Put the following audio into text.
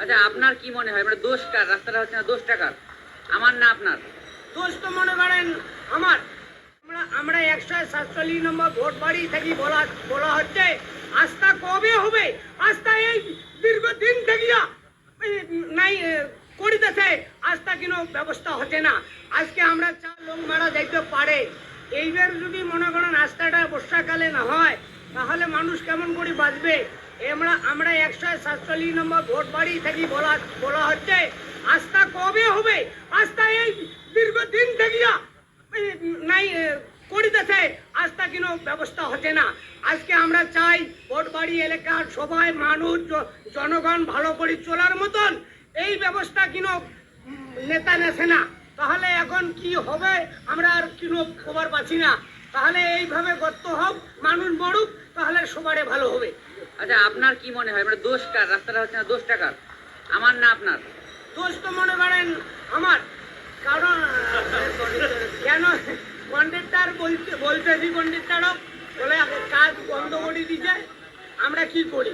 আচ্ছা আপনার কি মনে হয়? মানে দোষ কার? রাস্তাটা হচ্ছে না দোষ টাকার আমার না আপনার? দোষ তো মনে করেন আমার। আমরা আমরা একশো সাতচল্লিশ নম্বর ভোট বাড়ি থেকে বলা বলা হচ্ছে, আস্থা কবে হবে? আস্থা এই দীর্ঘদিন থেকে নাই করিতেছে। আস্থা কোনো ব্যবস্থা হচ্ছে না। আজকে আমরা চার লোক মারা যাইতে পারে। এইবার যদি মনে করেন আস্থাটা বর্ষাকালে না হয়, তাহলে মানুষ কেমন করে বাঁচবে? আমরা আমরা একশো সাতচল্লিশ নম্বর ভোট বাড়ি থেকে বলা বলা হচ্ছে, আস্থা কবে হবে? আস্থা এই দীর্ঘদিন থেকে নাই করিতেছে। আস্থা কোনো ব্যবস্থা হচ্ছে না? আজকে আমরা চাই ভোট বাড়ি এলাকার সবাই মানুষ জনগণ ভালো করে চলার মতন। এই ব্যবস্থা কিনো নেতা নেছে না? তাহলে এখন কি হবে? আমরা আর কিনো খবর পাচ্ছি না? তাহলে এইভাবে গর্ত হোক, মানুষ মরুক, তাহলে সবারে ভালো হবে। আচ্ছা আপনার কি মনে হয়? মানে দোষ কার? রাস্তাটা হচ্ছে না দোষ টাকার আমার না আপনার? দোষ তো মনে করেন আমার। কারণ, কেন কন্ট্রাক্টার বলতে বলতেছি কন্ট্রাক্টারও বলে, কাজ বন্ধ করে দিছে আমরা কি করি?